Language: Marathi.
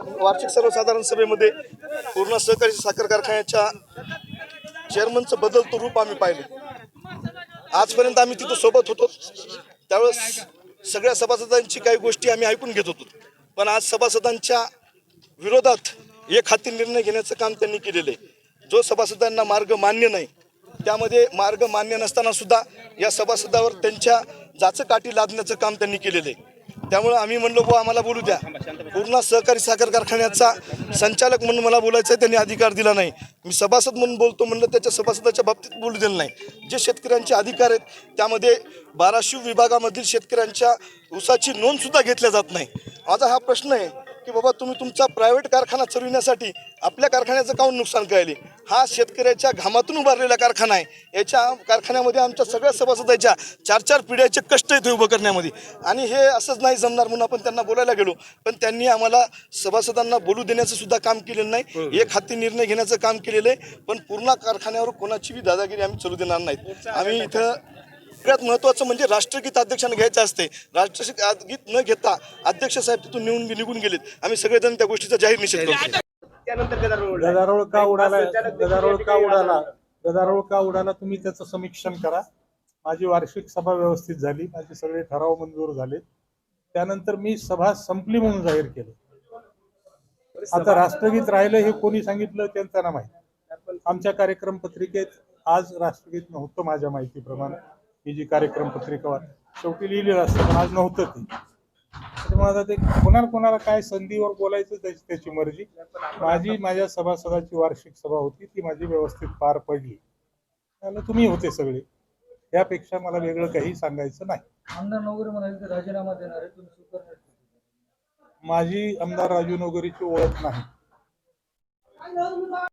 वार्षिक सर्वसाधारण सभेमध्ये पूर्ण सहकारी साखर कारखान्याच्या चेअरमनचं बदलतो रूप आम्ही पाहिले. आजपर्यंत आम्ही तिथं सोबत होतो. त्यावेळेस सगळ्या सभासदांची काही गोष्टी आम्ही ऐकून घेत होतो. पण आज सभासदांच्या विरोधात एक हाती निर्णय घेण्याचं काम त्यांनी केलेलं आहे. जो सभासदांना मार्ग मान्य नाही त्यामध्ये मार्ग मान्य नसताना सुद्धा या सभासदावर त्यांच्या जाचकाठी लादण्याचं काम त्यांनी केलेलं आहे. त्यामुळे आम्ही म्हणलो बुवा आम्हाला बोलू द्या. पूर्ण सहकारी साखर कारखान्याचा संचालक म्हणून मला बोलायचं आहे त्यांनी अधिकार दिला नाही. मी सभासद म्हणून बोलतो म्हणलं त्याच्या सभासदाच्या बाबतीत बोलू दिलं नाही. जे शेतकऱ्यांचे अधिकार आहेत त्यामध्ये बाराशिव विभागामधील शेतकऱ्यांच्या ऊसाची नोंदसुद्धा घेतल्या जात नाही. माझा हा प्रश्न आहे की बाबा तुम्ही तुमचा प्रायव्हेट कारखाना चालविण्यासाठी आपल्या कारखान्याचं काऊन नुकसान करायले हा शेतकऱ्याच्या घामातून उभारलेला कारखाना आहे. याच्या कारखान्यामध्ये आमच्या सगळ्या सभासदाच्या चार चार पिढ्याचे कष्ट येते उभं करण्यामध्ये. आणि हे असंच नाही जमणार म्हणून आपण त्यांना बोलायला गेलो. पण त्यांनी आम्हाला सभासदांना बोलू देण्याचं सुद्धा काम केलेलं नाही. एक हाती निर्णय घेण्याचं काम केलेलं आहे. पण पूर्ण कारखान्यावर कोणाची बी दादागिरी आम्ही चालू देणार नाहीत. आम्ही इथं सगळ्यात महत्त्वाचं म्हणजे राष्ट्रगीत अध्यक्षांना घ्यायचं असते. राष्ट्रगीत न घेता अध्यक्ष साहेब तिथून निघून निघून गेलेत. आम्ही सगळेजण त्या गोष्टीचा जाहीर निषेध करतो. त्यानंतर गदारोळ. उडला. गदारोळ का उडाला गदारोळ का उडाला. गदारोळ का उडाला? तुम्ही त्याचं समीक्षण करा. माझी वार्षिक सभा व्यवस्थित झाली. माझे सगळे ठराव मंजूर झाले त्यानंतर मी सभा संपली म्हणून जाहीर केलं. आता राष्ट्रगीत राहिलं हे कोणी सांगितलं त्यांना माहिती. आमच्या कार्यक्रम पत्रिकेत आज राष्ट्रगीत नव्हतं माझ्या माहितीप्रमाणे. ही जी कार्यक्रम पत्रिका वा- शेवटी लिहिलेलं असतं पण आज नव्हतं ते. त्याच्यामुळे आता ते कोणाला कोणाला काय संधीवर बोलायचं त्याची त्याची मर्जी. माझी माझ्या सभासदाची वार्षिक सभा होती ती माझी व्यवस्थित पार पडली. त्याला तुम्ही होते सगळे. यापेक्षा मला वेगळं काही सांगायचं नाही. आमदार नवगरे म्हणाले राजीनामा देणार आहे माझी आमदार राजू नगरीची ओळख नाही.